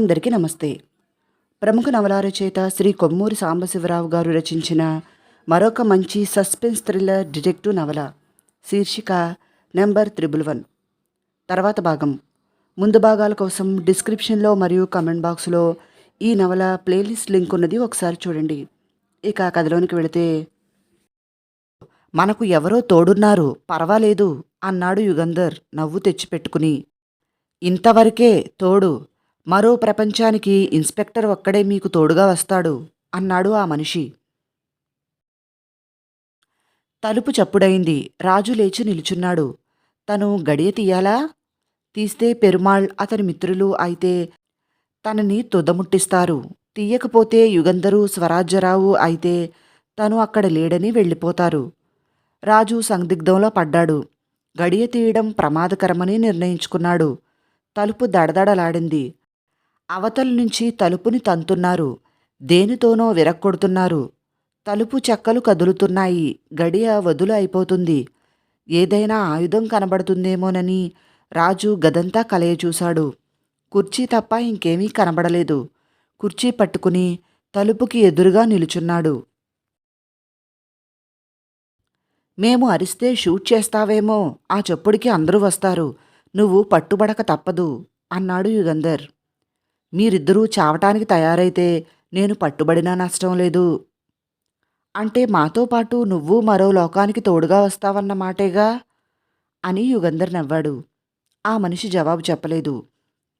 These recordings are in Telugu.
అందరికీ నమస్తే. ప్రముఖ నవల రచయిత శ్రీ కొమ్మూరి సాంబశివరావు గారు రచించిన మరొక మంచి సస్పెన్స్ థ్రిల్లర్ డిటెక్టివ్ నవల శీర్షిక నెంబర్ త్రిబుల్ వన్. తర్వాత భాగం. ముందు భాగాల కోసం డిస్క్రిప్షన్లో మరియు కమెంట్ బాక్స్లో ఈ నవల ప్లేలిస్ట్ లింక్ ఉన్నది ఒకసారి చూడండి. ఇక కథలోనికి వెళితే మనకు ఎవరో తోడున్నారు పర్వాలేదు అన్నాడు యుగంధర్ నవ్వు తెచ్చిపెట్టుకుని. ఇంతవరకే తోడు మరో ప్రపంచానికి ఇన్స్పెక్టర్ ఒక్కడే మీకు తోడుగా వస్తాడు అన్నాడు ఆ మనిషి. తలుపు చప్పుడైంది. రాజు లేచి నిలుచున్నాడు. తను గడియ తీయాలా? తీస్తే పెరుమాళ్ అతని మిత్రులు అయితే తనని తుదముట్టిస్తారు. తీయకపోతే యుగంధరు స్వరాజ్యరావు అయితే తను అక్కడ లేడని వెళ్ళిపోతారు. రాజు సందిగ్ధంలో పడ్డాడు. గడియ తీయడం ప్రమాదకరమని నిర్ణయించుకున్నాడు. తలుపు దడదడలాడింది. అవతల నుంచి తలుపుని తంతున్నారు. దేనితోనో విరక్కొడుతున్నారు. తలుపు చెక్కలు కదులుతున్నాయి. గడియ వదులు అయిపోతుంది. ఏదైనా ఆయుధం కనబడుతుందేమోనని రాజు గదంతా కలయచూశాడు. కుర్చీ తప్ప ఇంకేమీ కనబడలేదు. కుర్చీ పట్టుకుని తలుపుకి ఎదురుగా నిలుచున్నాడు. మేము అరిస్తే షూట్ చేస్తావేమో ఆ చెప్పుడికి అందరూ వస్తారు. నువ్వు పట్టుబడక తప్పదు అన్నాడు యుగంధర్. మీరిద్దరూ చావటానికి తయారైతే నేను పట్టుబడినా నష్టం లేదు. అంటే మాతో పాటు నువ్వు మరో లోకానికి తోడుగా వస్తావన్నమాటేగా అని యుగంధర్ నవ్వాడు. ఆ మనిషి జవాబు చెప్పలేదు.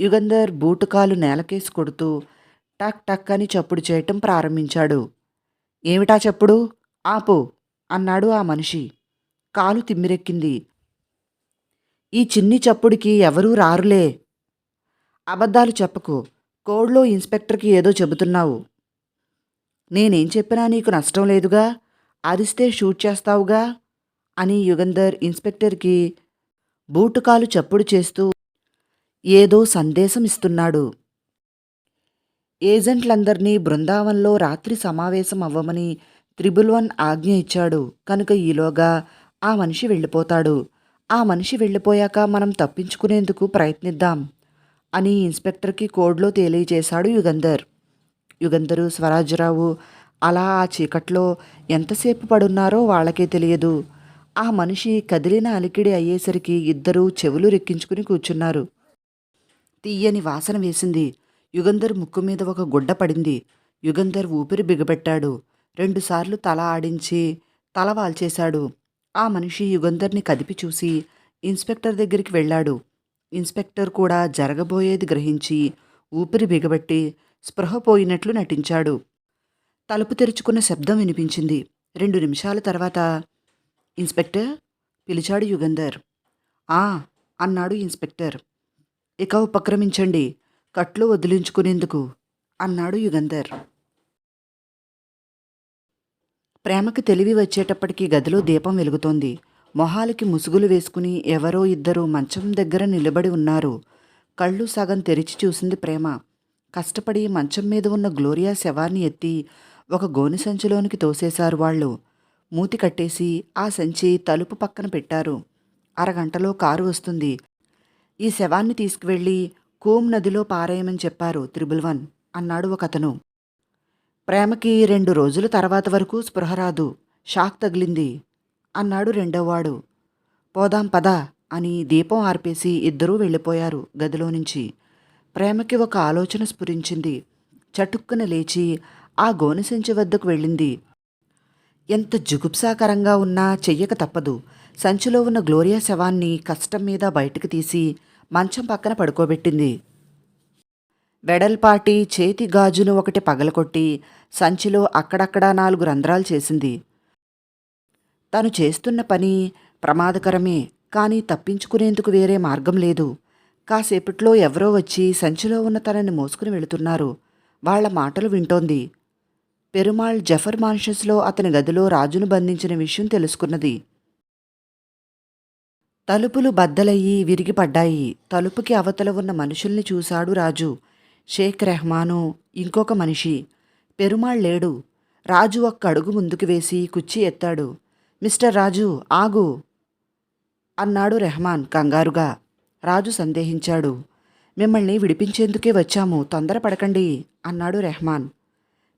యుగంధర్ బూటుకాలు నేలకేసి కొడుతూ టక్ టక్ అని చప్పుడు చేయటం ప్రారంభించాడు. ఏమిటా చప్పుడు? ఆపు అన్నాడు ఆ మనిషి. కాలు తిమ్మిరెక్కింది. ఈ చిన్ని చప్పుడికి ఎవరూ రారులే. అబద్ధాలు చెప్పకు. కోడ్లో ఇన్స్పెక్టర్కి ఏదో చెబుతున్నావు. నేనేం చెప్పినా నీకు నష్టం లేదుగా? అరిస్తే షూట్ చేస్తావుగా? అని యుగంధర్ ఇన్స్పెక్టర్కి బూటుకాలు చప్పుడు చేస్తూ ఏదో సందేశం ఇస్తున్నాడు. ఏజెంట్లందర్నీ బృందావన్లో రాత్రి సమావేశం అవ్వమని త్రిబుల్ వన్ ఆజ్ఞ ఇచ్చాడు. కనుక ఈలోగా ఆ మనిషి వెళ్ళిపోతాడు. ఆ మనిషి వెళ్ళిపోయాక మనం తప్పించుకునేందుకు ప్రయత్నిద్దాం. అని ఇన్స్పెక్టర్కి కోడ్లో తెలియజేశాడు యుగంధర్. యుగంధరు స్వరాజ్యరావు అలా ఆ చీకట్లో ఎంతసేపు పడున్నారో వాళ్ళకే తెలియదు. ఆ మనిషి కదిలిన అలికిడి అయ్యేసరికి ఇద్దరూ చెవులు రెక్కించుకుని కూర్చున్నారు. తీయని వాసన వేసింది. యుగంధర్ ముక్కు మీద ఒక గుడ్డ పడింది. యుగంధర్ ఊపిరి బిగబెట్టాడు. రెండుసార్లు తల ఆడించి తల వాల్చేశాడు. ఆ మనిషి యుగంధర్ని కదిపి చూసి ఇన్స్పెక్టర్ దగ్గరికి వెళ్ళాడు. ఇన్స్పెక్టర్ కూడా జరగబోయేది గ్రహించి ఊపిరి బిగబట్టి స్పృహ పోయినట్లు నటించాడు. తలుపు తెరుచుకున్న శబ్దం వినిపించింది. రెండు నిమిషాల తర్వాత ఇన్స్పెక్టర్ పిలిచాడు యుగంధర్. ఆ అన్నాడు ఇన్స్పెక్టర్. ఇక ఉపక్రమించండి కట్లు వదిలించుకునేందుకు అన్నాడు యుగంధర్. ప్రేమకి తెలివి వచ్చేటప్పటికి గదిలో దీపం వెలుగుతోంది. మొహాలకి ముసుగులు వేసుకుని ఎవరో ఇద్దరు మంచం దగ్గర నిలబడి ఉన్నారు. కళ్ళు సగం తెరిచి చూసింది ప్రేమ. కష్టపడి మంచం మీద ఉన్న గ్లోరియా శవాన్ని ఎత్తి ఒక గోని సంచిలోనికి తోసేశారు వాళ్ళు. మూతి కట్టేసి ఆ సంచి తలుపు పక్కన పెట్టారు. అరగంటలో కారు వస్తుంది. ఈ శవాన్ని తీసుకువెళ్ళి కోమ్ నదిలో పారేయమని చెప్పారు త్రిబుల్ వన్ అన్నాడు ఒక అతను ప్రేమకి రెండు రోజుల తర్వాత వరకు స్పృహ రాదు. షాక్ తగిలింది. అన్నాడు రెండోవాడు. పోదాం పదా అని దీపం ఆర్పేసి ఇద్దరూ వెళ్ళిపోయారు గదిలో నుంచి ప్రేమకి ఒక ఆలోచన స్ఫురించింది. చటుక్కున లేచి ఆ గోనె సంచి వద్దకు వెళ్ళింది. ఎంత జుగుప్సాకరంగా ఉన్నా చెయ్యక తప్పదు. సంచిలో ఉన్న గ్లోరియా శవాన్ని కష్టం మీద బయటకు తీసి మంచం పక్కన పడుకోబెట్టింది. వెడల్పాటి చేతి గాజును ఒకటి పగలకొట్టి సంచిలో అక్కడక్కడా నాలుగు రంధ్రాలు చేసింది. తను చేస్తున్న పని ప్రమాదకరమే కానీ తప్పించుకునేందుకు వేరే మార్గం లేదు. కాసేపట్లో ఎవరో వచ్చి సంచిలో ఉన్న తనని మోసుకుని వెళుతున్నారు. వాళ్ళ మాటలు వింటోంది. పెరుమాళ్ జఫర్ మాన్షస్లో అతని గదిలో రాజును బంధించిన విషయం తెలుసుకున్నది. తలుపులు బద్దలయ్యి విరిగిపడ్డాయి. తలుపుకి అవతల ఉన్న మనుషుల్ని చూశాడు రాజు. షేక్ రెహమాను ఇంకొక మనిషి. పెరుమాళ్ లేడు. రాజు ఒక్క అడుగు ముందుకు వేసి కుర్చీ ఎత్తాడు. మిస్టర్ రాజు ఆగు. అన్నాడు రెహమాన్ కంగారుగా. రాజు సందేహించాడు. మిమ్మల్ని విడిపించేందుకే వచ్చాము తొందరపడకండి అన్నాడు రెహమాన్.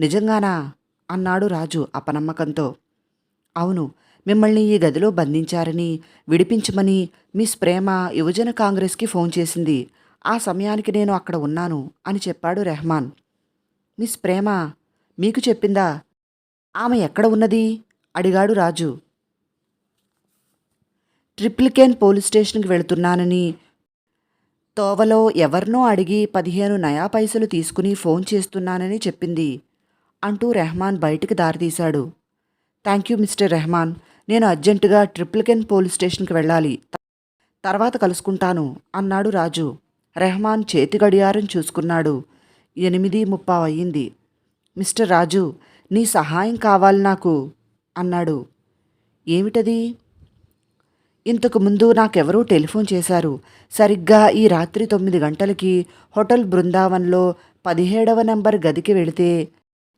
నిజంగానా? అన్నాడు రాజు అపనమ్మకంతో. అవును మిమ్మల్ని ఈ గదిలో బంధించారని విడిపించమని మిస్ ప్రేమ యువజన కాంగ్రెస్కి ఫోన్ చేసింది. ఆ సమయానికి నేను అక్కడ ఉన్నాను అని చెప్పాడు రెహమాన్. మిస్ ప్రేమ మీకు చెప్పిందా? ఆమె ఎక్కడ ఉన్నది? అడిగాడు రాజు. ట్రిప్లికేన్ పోలీస్ స్టేషన్కి వెళుతున్నానని తోవలో ఎవరినో అడిగి పదిహేను నయా పైసలు తీసుకుని ఫోన్ చేస్తున్నానని చెప్పింది అంటూ రెహమాన్ బయటికి దారితీశాడు. థ్యాంక్ యూ మిస్టర్ రెహమాన్ నేను అర్జెంటుగా ట్రిప్లికెన్ పోలీస్ స్టేషన్కి వెళ్ళాలి. తర్వాత కలుసుకుంటాను అన్నాడు రాజు. రెహమాన్ చేతి గడియారం చూసుకున్నాడు. ఎనిమిది ముప్పావు అయ్యింది మిస్టర్ రాజు నీ సహాయం కావాలి నాకు. అన్నాడు. ఏమిటది? ఇంతకు ముందు నాకెవరో టెలిఫోన్ చేశారు. సరిగ్గా ఈ రాత్రి తొమ్మిది గంటలకి హోటల్ బృందావన్లో పదిహేడవ నంబర్ గదికి వెళితే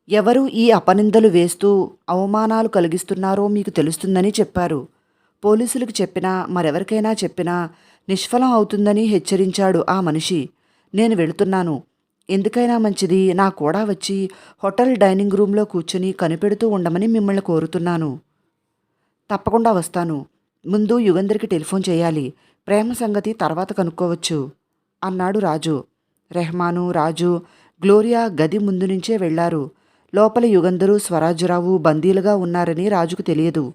ఎవరు ఈ అపనిందలు వేస్తూ అవమానాలు కలిగిస్తున్నారో మీకు తెలుస్తుందని చెప్పారు. పోలీసులకు చెప్పినా మరెవరికైనా చెప్పినా నిష్ఫలం అవుతుందని హెచ్చరించాడు ఆ మనిషి. నేను వెళుతున్నాను. ఎందుకైనా మంచిది. నా కూడా వచ్చి హోటల్ డైనింగ్ రూమ్లో కూర్చుని కనిపెడుతూ ఉండమని మిమ్మల్ని కోరుతున్నాను. తప్పకుండా వస్తాను. ముందు యుగంధర్కి టెలిఫోన్ చేయాలి. ప్రేమ సంగతి తర్వాత కనుక్కోవచ్చు. అన్నాడు రాజు. రెహమాను రాజు గ్లోరియా గది ముందు నుంచే వెళ్ళారు. లోపల యుగంధరు స్వరాజ్యరావు బందీలుగా ఉన్నారని రాజుకు తెలియదు.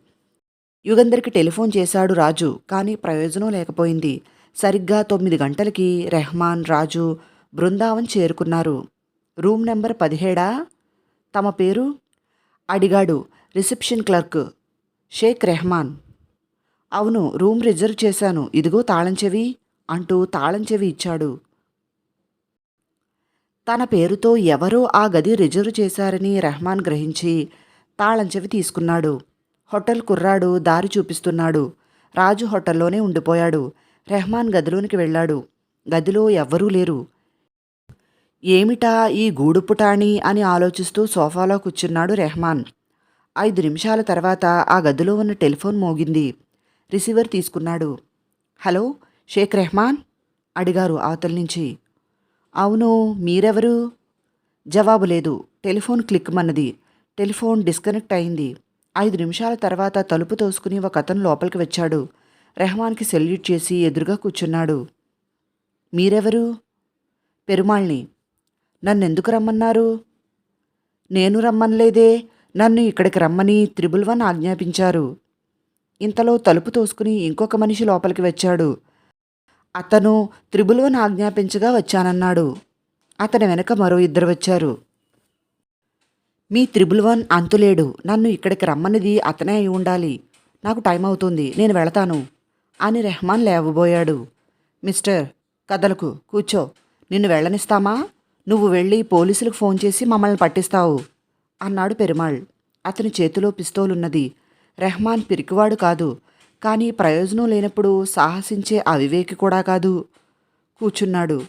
యుగంధర్కి టెలిఫోన్ చేశాడు రాజు కానీ ప్రయోజనం లేకపోయింది. సరిగ్గా తొమ్మిది గంటలకి రెహమాన్ రాజు బృందావన్ చేరుకున్నారు. రూమ్ నెంబర్ పదిహేడా? తమ పేరు? అడిగాడు రిసెప్షన్ క్లర్క్ షేక్ రెహమాన్. అవును రూమ్ రిజర్వ్ చేశాను. ఇదిగో తాళం చెవి అంటూ తాళం చెవి ఇచ్చాడు. తన పేరుతో ఎవరో ఆ గది రిజర్వ్ చేశారని రెహమాన్ గ్రహించి తాళం చెవి తీసుకున్నాడు. హోటల్ కుర్రాడు దారి చూపిస్తున్నాడు. రాజు హోటల్లోనే ఉండిపోయాడు. రెహమాన్ గదిలోనికి వెళ్ళాడు. గదిలో ఎవ్వరూ లేరు. ఏమిటా ఈ గూడుపుటాణి అని ఆలోచిస్తూ సోఫాలో కూర్చున్నాడు రెహమాన్. ఐదు నిమిషాల తర్వాత ఆ గదిలో ఉన్న టెలిఫోన్ మోగింది. రిసీవర్ తీసుకున్నాడు. హలో షేక్ రెహమాన్? అడిగారు అవతల నుంచి. అవును మీరెవరు? జవాబు లేదు. టెలిఫోన్ క్లిక్ మన్నది. టెలిఫోన్ డిస్కనెక్ట్ అయింది. ఐదు నిమిషాల తర్వాత తలుపు తోసుకుని ఒక అతను లోపలికి వచ్చాడు. రెహమాన్కి సెల్యూట్ చేసి ఎదురుగా కూర్చున్నాడు. మీరెవరు? పెరుమాళ్ళని నన్నెందుకు రమ్మన్నారు? నేను రమ్మనలేదే నన్ను ఇక్కడికి రమ్మని త్రిబుల్ వన్ ఆజ్ఞాపించారు. ఇంతలో తలుపు తోసుకుని ఇంకొక మనిషి లోపలికి వచ్చాడు. అతను త్రిబుల్ వన్ ఆజ్ఞాపించగా వచ్చానన్నాడు. అతని వెనక మరో ఇద్దరు వచ్చారు. మీ త్రిబుల్ వన్ అంతులేడు నన్ను ఇక్కడికి రమ్మన్నది అతనే అయి ఉండాలి. నాకు టైం అవుతుంది నేను వెళతాను అని రెహమాన్ లేవబోయాడు. మిస్టర్ కదలకు కూర్చో నిన్ను వెళ్ళనిస్తామా? నువ్వు వెళ్ళి పోలీసులకు ఫోన్ చేసి మమ్మల్ని పట్టిస్తావు అన్నాడు పెరుమాళ్. అతని చేతిలో పిస్తోలున్నది. రెహమాన్ పిరికివాడు కాదు కానీ ప్రయోజనం లేనప్పుడు సాహసించే అవివేకి కూడా కాదు కూర్చున్నాడు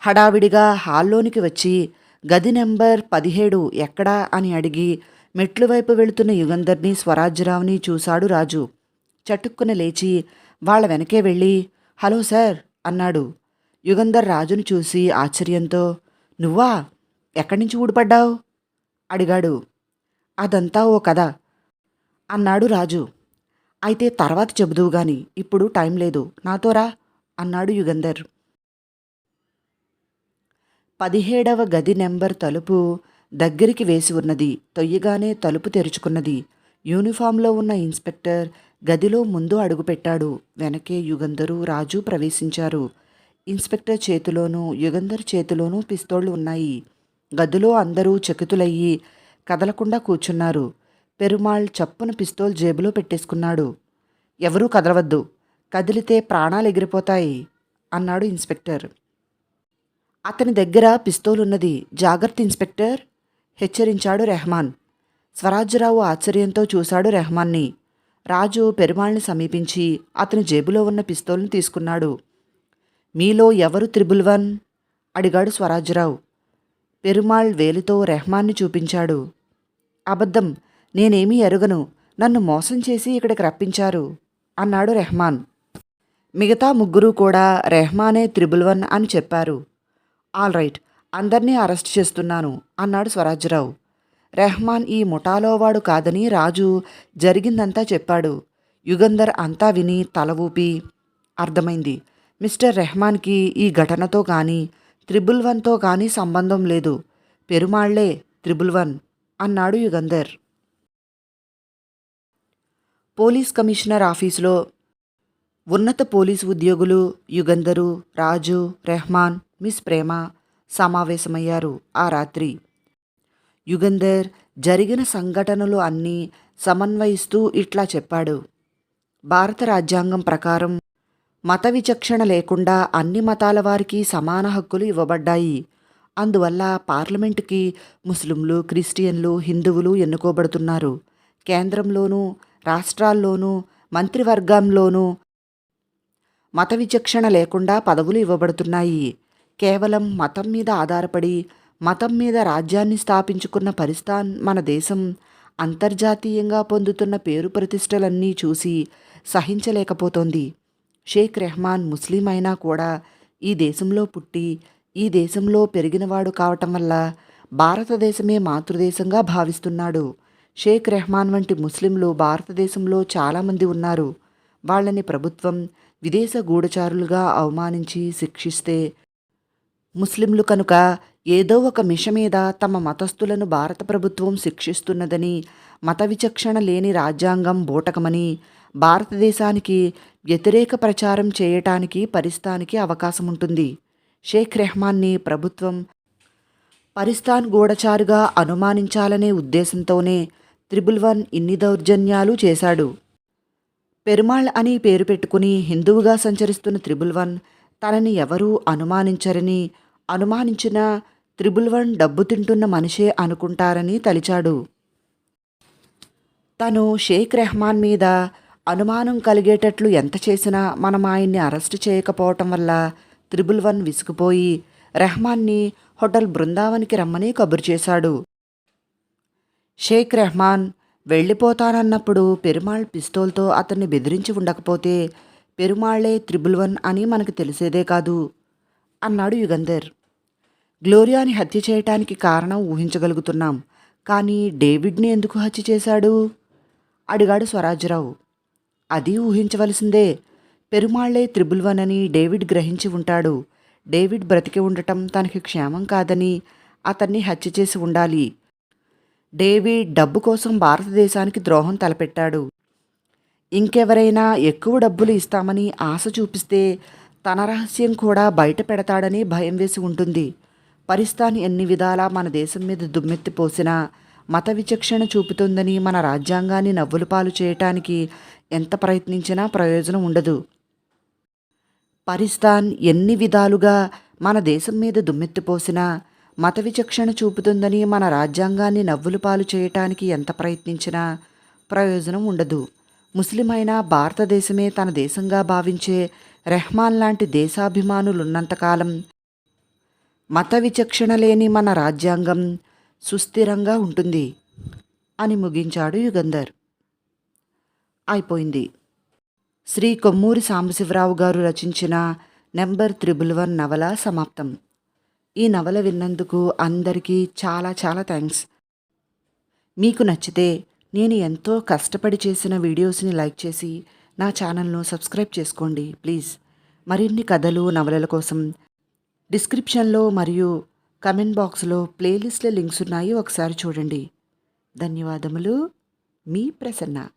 హడావిడిగా హాల్లోనికి వచ్చి గది నెంబర్ పదిహేడు ఎక్కడా? అని అడిగి మెట్లు వైపు వెళుతున్న యుగంధర్ని స్వరాజ్యరావుని చూశాడు రాజు. చటుక్కున లేచి వాళ్ళ వెనకే వెళ్ళి హలో సార్ అన్నాడు. యుగంధర్ రాజును చూసి ఆశ్చర్యంతో నువ్వా? ఎక్కడి నుంచి ఊడిపడ్డావు? అడిగాడు. అదంతా ఓ కథ అన్నాడు రాజు. అయితే తర్వాత చెబుదువు గాని ఇప్పుడు టైం లేదు. నాతో రా అన్నాడు యుగంధర్. పదిహేడవ గది నెంబర్ తలుపు దగ్గరికి వేసి ఉన్నది. తొయ్యగానే తలుపు తెరుచుకున్నది. యూనిఫామ్లో ఉన్న ఇన్స్పెక్టర్ గదిలో ముందు అడుగుపెట్టాడు. వెనకే యుగంధరు రాజు ప్రవేశించారు. ఇన్స్పెక్టర్ చేతిలోనూ యుగంధర్ చేతిలోనూ పిస్తోళ్ళు ఉన్నాయి. గదిలో అందరూ చకితులయ్యి కదలకుండా కూర్చున్నారు. పెరుమాళ్ చప్పున పిస్తోల్ జేబులో పెట్టేసుకున్నాడు. ఎవరూ కదలవద్దు. కదిలితే ప్రాణాలు ఎగిరిపోతాయి అన్నాడు ఇన్స్పెక్టర్. అతని దగ్గర పిస్తోలున్నది. జాగ్రత్త ఇన్స్పెక్టర్! హెచ్చరించాడు రెహమాన్. స్వరాజ్యరావు ఆశ్చర్యంతో చూశాడు రెహమాన్ని. రాజు పెరుమాళ్ని సమీపించి అతని జేబులో ఉన్న పిస్తోల్ని తీసుకున్నాడు. మీలో ఎవరు త్రిబుల్ వన్ అడిగాడు స్వరాజ్యరావు పెరుమాళ్ వేలితో రెహమాన్ని చూపించాడు. అబద్ధం నేనేమీ ఎరుగను నన్ను మోసం చేసి ఇక్కడికి రప్పించారు అన్నాడు రెహమాన్. మిగతా ముగ్గురు కూడా రెహమానే త్రిబుల్ వన్ అని చెప్పారు. ఆల్ రైట్ అందర్నీ అరెస్ట్ చేస్తున్నాను అన్నాడు స్వరాజ్యరావు రెహమాన్ ఈ ముఠాలో వాడు కాదని రాజు జరిగిందంతా చెప్పాడు. యుగంధర్ అంతా విని తల ఊపి అర్థమైంది. మిస్టర్ రెహమాన్కి ఈ ఘటనతో కానీ త్రిబుల్ వన్తో కానీ సంబంధం లేదు. పెరుమాళ్ళే త్రిబుల్ వన్ అన్నాడు యుగంధర్. పోలీస్ కమిషనర్ ఆఫీసులో ఉన్నత పోలీసు ఉద్యోగులు యుగంధరు రాజు రెహమాన్ మిస్ ప్రేమ సమావేశమయ్యారు ఆ రాత్రి. యుగంధర్ జరిగిన సంఘటనలు అన్నీ సమన్వయిస్తూ ఇట్లా చెప్పాడు. భారత రాజ్యాంగం ప్రకారం మత విచక్షణ లేకుండా అన్ని మతాల వారికి సమాన హక్కులు ఇవ్వబడ్డాయి. అందువల్ల పార్లమెంటుకి ముస్లింలు క్రిస్టియన్లు హిందువులు ఎన్నుకోబడుతున్నారు. కేంద్రంలోనూ రాష్ట్రాల్లోనూ మంత్రివర్గంలోనూ మత విచక్షణ లేకుండా పదవులు ఇవ్వబడుతున్నాయి. కేవలం మతం మీద ఆధారపడి మతం మీద రాజ్యాన్ని స్థాపించుకున్న పరిస్థాన్ మన దేశం అంతర్జాతీయంగా పొందుతున్న పేరు ప్రతిష్టలన్నీ చూసి సహించలేకపోతోంది. షేక్ రెహమాన్ ముస్లిం అయినా కూడా ఈ దేశంలో పుట్టి ఈ దేశంలో పెరిగినవాడు కావటం వల్ల భారతదేశమే మాతృదేశంగా భావిస్తున్నాడు. షేక్ రెహమాన్ వంటి ముస్లింలు భారతదేశంలో చాలామంది ఉన్నారు. వాళ్ళని ప్రభుత్వం విదేశ గూఢచారులుగా అవమానించి శిక్షిస్తే ముస్లింలు కనుక ఏదో ఒక మిష మీద తమ మతస్థులను భారత ప్రభుత్వం శిక్షిస్తున్నదని మత విచక్షణ లేని రాజ్యాంగం బూటకమని భారతదేశానికి వ్యతిరేక ప్రచారం చేయటానికి పరిస్థానికి అవకాశం ఉంటుంది షేక్ రెహమాన్ని ప్రభుత్వం పరిస్థాన్ గూఢచారుగా అనుమానించాలనే ఉద్దేశంతోనే త్రిబుల్ వన్ ఇన్ని దౌర్జన్యాలు చేశాడు. పెరుమాళ్ అని పేరు పెట్టుకుని హిందువుగా సంచరిస్తున్న త్రిబుల్ వన్ తనని ఎవరూ అనుమానించరని అనుమానించిన త్రిబుల్ వన్ డబ్బు తింటున్న మనిషే అనుకుంటారని తలిచాడు. తను షేక్ రెహమాన్ మీద అనుమానం కలిగేటట్లు ఎంత చేసినా మనం ఆయన్ని అరెస్ట్ చేయకపోవటం వల్ల త్రిబుల్ వన్ విసిగిపోయి రెహమాన్ని హోటల్ బృందావన్కి రమ్మని కబురు చేశాడు. షేక్ రెహమాన్ వెళ్ళిపోతానన్నప్పుడు పెరుమాళ్ పిస్తోల్తో అతన్ని బెదిరించి ఉండకపోతే పెరుమాళ్ళే త్రిబుల్ వన్ అని మనకు తెలిసేదే కాదు అన్నాడు యుగంధర్. గ్లోరియాని హత్య చేయటానికి కారణం ఊహించగలుగుతున్నాం కానీ డేవిడ్ని ఎందుకు హత్య చేశాడు? అడిగాడు స్వరాజ్యరావు అది ఊహించవలసిందే. పెరుమాళ్ళే త్రిబుల్ వన్ అని డేవిడ్ గ్రహించి ఉంటాడు. డేవిడ్ బ్రతికి ఉండటం తనకి క్షేమం కాదని అతన్ని హత్య చేసి ఉండాలి. డేవిడ్ డబ్బు కోసం భారతదేశానికి ద్రోహం తలపెట్టాడు. ఇంకెవరైనా ఎక్కువ డబ్బులు ఇస్తామని ఆశ చూపిస్తే తన రహస్యం కూడా బయట పెడతాడని భయం వేసి ఉంటుంది. పరిస్థాన్ ఎన్ని విధాలా మన దేశం మీద దుమ్మెత్తి పోసినా మత విచక్షణ చూపుతుందని మన రాజ్యాంగాన్ని నవ్వులు పాలు చేయటానికి ఎంత ప్రయత్నించినా ప్రయోజనం ఉండదు. పరిస్థాన్ ఎన్ని విధాలుగా మన దేశం మీద దుమ్మెత్తిపోసినా మత విచక్షణ చూపుతుందని మన రాజ్యాంగాన్ని నవ్వులు పాలు చేయటానికి ఎంత ప్రయత్నించినా ప్రయోజనం ఉండదు. ముస్లిం భారతదేశమే తన దేశంగా భావించే రెహమాన్ లాంటి దేశాభిమానులున్నంతకాలం మత విచక్షణ లేని మన రాజ్యాంగం సుస్థిరంగా ఉంటుంది అని ముగించాడు యుగంధర్. అయిపోయింది. శ్రీ కొమ్మూరి సాంబశివరావు గారు రచించిన నెంబర్ త్రిబుల్ వన్ నవల సమాప్తం. ఈ నవల విన్నందుకు అందరికీ చాలా చాలా థ్యాంక్స్. మీకు నచ్చితే నేను ఎంతో కష్టపడి చేసిన వీడియోస్ని లైక్ చేసి నా ఛానల్ను సబ్స్క్రైబ్ చేసుకోండి ప్లీజ్. మరిన్ని కథలు నవలల కోసం డిస్క్రిప్షన్లో మరియు కమెంట్ బాక్స్లో ప్లేలిస్ట్ల లింక్స్ ఉన్నాయి ఒకసారి చూడండి. ధన్యవాదములు. మీ ప్రసన్న.